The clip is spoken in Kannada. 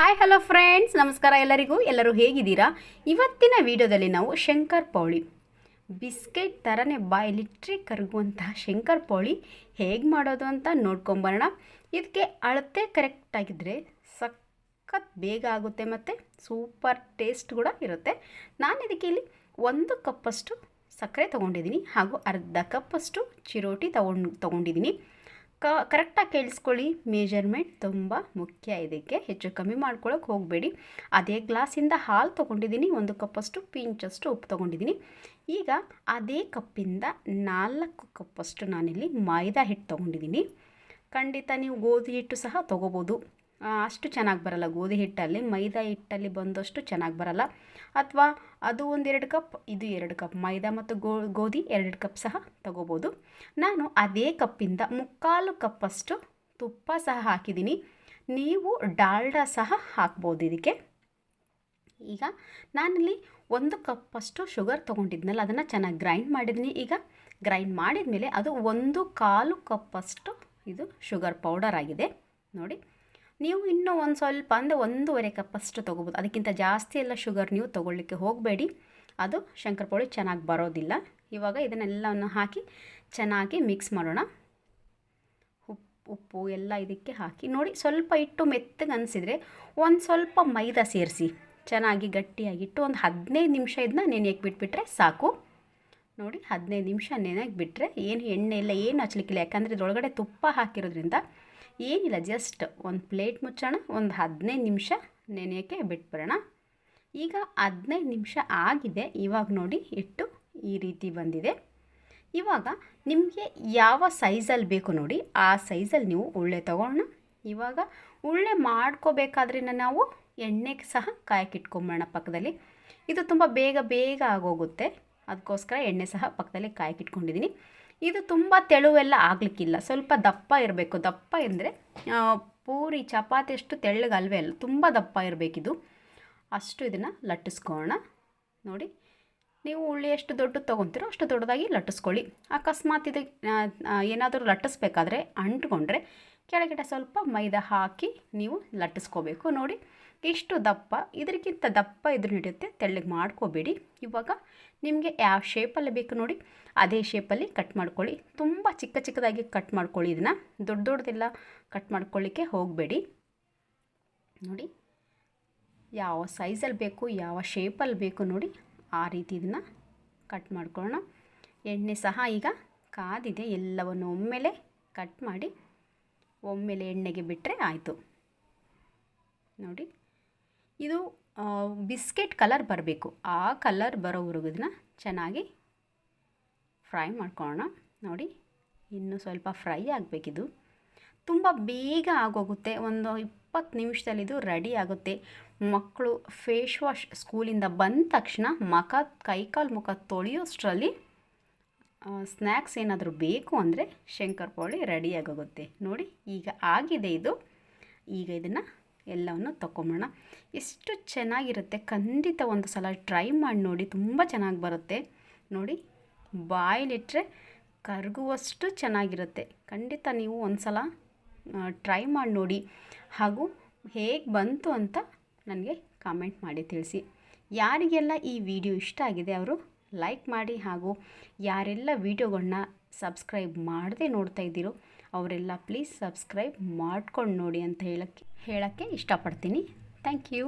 ಹಾಯ್ ಹಲೋ ಫ್ರೆಂಡ್ಸ್ ನಮಸ್ಕಾರ ಎಲ್ಲರಿಗೂ. ಎಲ್ಲರೂ ಹೇಗಿದ್ದೀರಾ? ಇವತ್ತಿನ ವಿಡಿಯೋದಲ್ಲಿ ನಾವು ಶಂಕರ್ ಪೌಳಿ. ಬಿಸ್ಕೆಟ್ ಥರನೇ ಬಾಯಲ್ಲಿಟ್ಟರೆ ಕರಗುವಂತಹ ಶಂಕರ್ ಪೌಳಿ ಹೇಗೆ ಮಾಡೋದು ಅಂತ ನೋಡ್ಕೊಂಬರೋಣ. ಇದಕ್ಕೆ ಅಳತೆ ಕರೆಕ್ಟಾಗಿದ್ದರೆ ಸಖತ್ ಬೇಗ ಆಗುತ್ತೆ ಮತ್ತು ಸೂಪರ್ ಟೇಸ್ಟ್ ಕೂಡ ಇರುತ್ತೆ. ನಾನು ಇದಕ್ಕೆ ಇಲ್ಲಿ ಒಂದು ಕಪ್ಪಷ್ಟು ಸಕ್ಕರೆ ತೊಗೊಂಡಿದ್ದೀನಿ ಹಾಗೂ ಅರ್ಧ ಕಪ್ಪಷ್ಟು ಚಿರೋಟಿ ತಗೊಂಡು, ತೊಗೊಂಡಿದ್ದೀನಿ. ಕ, ಕರೆಕ್ಟಾಗಿ ಕೇಳಿಸ್ಕೊಳ್ಳಿ. ಮೇಜರ್ಮೆಂಟ್ ತುಂಬ ಮುಖ್ಯ ಇದಕ್ಕೆ. ಹೆಚ್ಚು ಕಮ್ಮಿ ಮಾಡ್ಕೊಳ್ಳೋಕೆ ಹೋಗಬೇಡಿ. ಅದೇ ಗ್ಲಾಸಿಂದ ಹಾಲು ತೊಗೊಂಡಿದ್ದೀನಿ. ಒಂದು ಕಪ್ಪಷ್ಟು ಪಿಂಚಷ್ಟು ಉಪ್ಪು ತೊಗೊಂಡಿದ್ದೀನಿ. ಈಗ ಅದೇ ಕಪ್ಪಿಂದ ನಾಲ್ಕು ಕಪ್ಪಷ್ಟು ನಾನಿಲ್ಲಿ ಮೈದಾ ಹಿಟ್ಟು ತೊಗೊಂಡಿದ್ದೀನಿ. ಖಂಡಿತ ನೀವು ಗೋಧಿ ಹಿಟ್ಟು ಸಹ ತೊಗೋಬೋದು. ಅಷ್ಟು ಚೆನ್ನಾಗಿ ಬರಲ್ಲ. ಗೋಧಿ ಹಿಟ್ಟಲ್ಲಿ, ಮೈದಾ ಹಿಟ್ಟಲ್ಲಿ ಬಂದಷ್ಟು ಚೆನ್ನಾಗಿ ಬರಲ್ಲ. ಅಥವಾ ಅದು ಒಂದೆರಡು ಕಪ್, ಇದು ಎರಡು ಕಪ್, ಮೈದಾ ಮತ್ತು ಗೋ, ಗೋಧಿ ಎರಡು ಕಪ್ ಸಹ ತಗೋಬೋದು. ನಾನು ಅದೇ ಕಪ್ಪಿಂದ ಮುಕ್ಕಾಲು ಕಪ್ಪಷ್ಟು ತುಪ್ಪ ಸಹ ಹಾಕಿದ್ದೀನಿ. ನೀವು ಡಾಲ್ಡಾ ಸಹ ಹಾಕ್ಬೋದು ಇದಕ್ಕೆ. ಈಗ ನಾನಲ್ಲಿ ಒಂದು ಕಪ್ಪಷ್ಟು ಶುಗರ್ ತೊಗೊಂಡಿದ್ನಲ್ಲ, ಅದನ್ನು ಚೆನ್ನಾಗಿ ಗ್ರೈಂಡ್ ಮಾಡಿದ್ದೀನಿ. ಈಗ ಗ್ರೈಂಡ್ ಮಾಡಿದ ಮೇಲೆ ಅದು ಒಂದು ಕಾಲು ಕಪ್ಪಷ್ಟು ಇದು ಶುಗರ್ ಪೌಡರ್ ಆಗಿದೆ. ನೋಡಿ. ನೀವು ಇನ್ನೂ ಒಂದು ಸ್ವಲ್ಪ, ಅಂದರೆ ಒಂದೂವರೆ ಕಪ್ ಅಷ್ಟು ತೊಗೋಬೋದು. ಅದಕ್ಕಿಂತ ಜಾಸ್ತಿ ಎಲ್ಲ ಶುಗರ್ ನೀವು ತೊಗೊಳ್ಳಿಕ್ಕೆ ಹೋಗಬೇಡಿ. ಅದು ಶಂಕರಪೋಳಿ ಚೆನ್ನಾಗಿ ಬರೋದಿಲ್ಲ. ಇವಾಗ ಇದನ್ನೆಲ್ಲವನ್ನು ಹಾಕಿ ಚೆನ್ನಾಗಿ ಮಿಕ್ಸ್ ಮಾಡೋಣ. ಉಪ್ಪು ಉಪ್ಪು ಎಲ್ಲ ಇದಕ್ಕೆ ಹಾಕಿ ನೋಡಿ, ಸ್ವಲ್ಪ ಇಟ್ಟು ಮೆತ್ತಗೆ ಅನಿಸಿದರೆ ಒಂದು ಸ್ವಲ್ಪ ಮೈದಾ ಸೇರಿಸಿ. ಚೆನ್ನಾಗಿ ಗಟ್ಟಿಯಾಗಿಟ್ಟು ಒಂದು ಹದಿನೈದು ನಿಮಿಷ ಇದನ್ನ ನೆನೆಯಕ್ಕೆ ಬಿಟ್ಬಿಟ್ರೆ ಸಾಕು. ನೋಡಿ, ಹದಿನೈದು ನಿಮಿಷ ನೆನೆಯಕ್ಕೆ ಬಿಟ್ಟರೆ ಏನು ಎಣ್ಣೆ ಇಲ್ಲ ಏನು ಹಚ್ಲಿಕ್ಕಿಲ್ಲ ಯಾಕಂದರೆ ಇದ್ರೊಳಗಡೆ ತುಪ್ಪ ಹಾಕಿರೋದ್ರಿಂದ ಏನಿಲ್ಲ ಜಸ್ಟ್ ಒಂದು ಪ್ಲೇಟ್ ಮುಚ್ಚೋಣ, ಒಂದು ಹದಿನೈದು ನಿಮಿಷ ನೆನೆಯೋಕ್ಕೆ ಬಿಟ್ಬಿಡೋಣ. ಈಗ ಹದಿನೈದು ನಿಮಿಷ ಆಗಿದೆ, ಇವಾಗ ನೋಡಿ ಇಟ್ಟು ಈ ರೀತಿ ಬಂದಿದೆ. ಇವಾಗ ನಿಮಗೆ ಯಾವ ಸೈಜಲ್ಲಿ ಬೇಕು ನೋಡಿ, ಆ ಸೈಜಲ್ಲಿ ನೀವು ಉಳ್ಳೆ ತಗೊಳ್ಳೋಣ ಇವಾಗ ಉಳ್ಳೆ ಮಾಡ್ಕೋಬೇಕಾದ್ರೆ ನಾವು ಎಣ್ಣೆಗೆ ಸಹ ಕಾಯಕ್ಕಿಟ್ಕೊಂಬೋಣ ಪಕ್ಕದಲ್ಲಿ. ಇದು ತುಂಬ ಬೇಗ ಬೇಗ ಆಗೋಗುತ್ತೆ. ಅದಕ್ಕೋಸ್ಕರ ಎಣ್ಣೆ ಸಹ ಪಕ್ಕದಲ್ಲಿ ಕಾಯಕ್ಕಿಟ್ಕೊಂಡಿದ್ದೀನಿ. ಇದು ತುಂಬ ತೆಳುವೆಲ್ಲ ಆಗಲಿಕ್ಕಿಲ್ಲ. ಸ್ವಲ್ಪ ದಪ್ಪ ಇರಬೇಕು. ದಪ್ಪ ಎಂದರೆ ಪೂರಿ, ಚಪಾತಿ ಅಷ್ಟು ತೆಳ್ಳಗಲ್ವೇ ಅಲ್ಲ. ತುಂಬ ದಪ್ಪ ಇರಬೇಕಿದು. ಅಷ್ಟು ಇದನ್ನು ಲಟ್ಟಿಸ್ಕೋಣ ನೋಡಿ, ನೀವು ಉಳ್ಳಿ ಎಷ್ಟು ದೊಡ್ಡದು ತೊಗೊತೀರೋ ಅಷ್ಟು ದೊಡ್ಡದಾಗಿ ಲಟ್ಟಿಸ್ಕೊಳ್ಳಿ. ಅಕಸ್ಮಾತ್ ಇದು ಏನಾದರೂ ಲಟ್ಟಿಸ್ಬೇಕಾದ್ರೆ ಅಂಟ್ಕೊಂಡ್ರೆ, ಕೆಳಗಡೆ ಸ್ವಲ್ಪ ಮೈದಾ ಹಾಕಿ ನೀವು ಲಟ್ಟಿಸ್ಕೋಬೇಕು. ನೋಡಿ ಇಷ್ಟು ದಪ್ಪ ಇದಕ್ಕಿಂತ ದಪ್ಪ ಇದ್ರ ಹಿಡಿಯುತ್ತೆ ತೆಳ್ಳಗೆ ಮಾಡ್ಕೋಬೇಡಿ. ಇವಾಗ ನಿಮಗೆ ಯಾವ ಶೇಪಲ್ಲಿ ಬೇಕು ನೋಡಿ, ಅದೇ ಶೇಪಲ್ಲಿ ಕಟ್ ಮಾಡ್ಕೊಳ್ಳಿ. ತುಂಬ ಚಿಕ್ಕ ಚಿಕ್ಕದಾಗಿ ಕಟ್ ಮಾಡ್ಕೊಳ್ಳಿ ಇದನ್ನು. ದೊಡ್ಡ ದೊಡ್ಡದೆಲ್ಲ ಕಟ್ ಮಾಡ್ಕೊಳ್ಳಿಕ್ಕೆ ಹೋಗಬೇಡಿ. ನೋಡಿ, ಯಾವ ಸೈಜಲ್ಲಿ ಬೇಕು, ಯಾವ ಶೇಪಲ್ಲಿ ಬೇಕು ನೋಡಿ, ಆ ರೀತಿ ಇದನ್ನು ಕಟ್ ಮಾಡ್ಕೊಳ್ಳೋಣ. ಎಣ್ಣೆ ಸಹ ಈಗ ಕಾದಿದೆ, ಎಲ್ಲವನ್ನು ಒಮ್ಮೆಲೆ ಕಟ್ ಮಾಡಿ ಒಮ್ಮೆಲೆ ಎಣ್ಣೆಗೆ ಬಿಟ್ಟರೆ ಆಯಿತು. ನೋಡಿ. ಇದು ಬಿಸ್ಕೆಟ್ ಕಲರ್ ಬರಬೇಕು. ಆ ಕಲರ್ ಬರೋವರೆಗೂ ಇದನ್ನ ಚೆನ್ನಾಗಿ ಫ್ರೈ ಮಾಡ್ಕೊಳ್ಳೋಣ ನೋಡಿ, ಇನ್ನೂ ಸ್ವಲ್ಪ ಫ್ರೈ ಆಗಬೇಕಿದು. ತುಂಬ ಬೇಗ ಆಗೋಗುತ್ತೆ. ಒಂದು ಇಪ್ಪತ್ತು ನಿಮಿಷದಲ್ಲಿ ಇದು ರೆಡಿ ಆಗುತ್ತೆ. ಮಕ್ಕಳು ಫೇಸ್ ವಾಶ್ ಸ್ಕೂಲಿಂದ ಬಂದ ತಕ್ಷಣ ಮುಖ, ಕೈಕಾಲು ಮುಖ ತೊಳೆಯೋಷ್ಟರಲ್ಲಿ ಸ್ನ್ಯಾಕ್ಸ್ ಏನಾದರೂ ಬೇಕು ಅಂದರೆ ರೆಡಿ ರೆಡಿಯಾಗೋಗುತ್ತೆ ನೋಡಿ, ಈಗ ಆಗಿದೆ ಇದು. ಈಗ ಇದನ್ನು ಎಲ್ಲವನ್ನು ತಗೊಂಬೋಣ ಎಷ್ಟು ಚೆನ್ನಾಗಿರುತ್ತೆ. ಖಂಡಿತ ಒಂದು ಸಲ ಟ್ರೈ ಮಾಡಿ ನೋಡಿ. ತುಂಬ ಚೆನ್ನಾಗಿ ಬರುತ್ತೆ. ನೋಡಿ ಬಾಯಲ್ಲಿಟ್ಟರೆ ಕರಗುವಷ್ಟು ಚೆನ್ನಾಗಿರುತ್ತೆ. ಖಂಡಿತ ನೀವು ಒಂದು ಸಲ ಟ್ರೈ ಮಾಡಿ ನೋಡಿ. ಹಾಗೂ ಹೇಗೆ ಬಂತು ಅಂತ ನನಗೆ ಕಾಮೆಂಟ್ ಮಾಡಿ ತಿಳಿಸಿ. ಯಾರಿಗೆಲ್ಲ ಈ ವಿಡಿಯೋ ಇಷ್ಟ ಆಗಿದೆ ಅವರು ಲೈಕ್ ಮಾಡಿ ಹಾಗೂ ಯಾರೆಲ್ಲ ವೀಡಿಯೋಗಳನ್ನ ಸಬ್ಸ್ಕ್ರೈಬ್ ಮಾಡದೆ ನೋಡ್ತಾ ಇದ್ದೀರೋ ಅವರೆಲ್ಲ ಪ್ಲೀಸ್ ಸಬ್ಸ್ಕ್ರೈಬ್ ಮಾಡ್ಕೊಂಡು ನೋಡಿ ಅಂತ ಹೇಳಕ್ಕೆ ಹೇಳೋಕ್ಕೆ ಇಷ್ಟಪಡ್ತೀನಿ. Thank you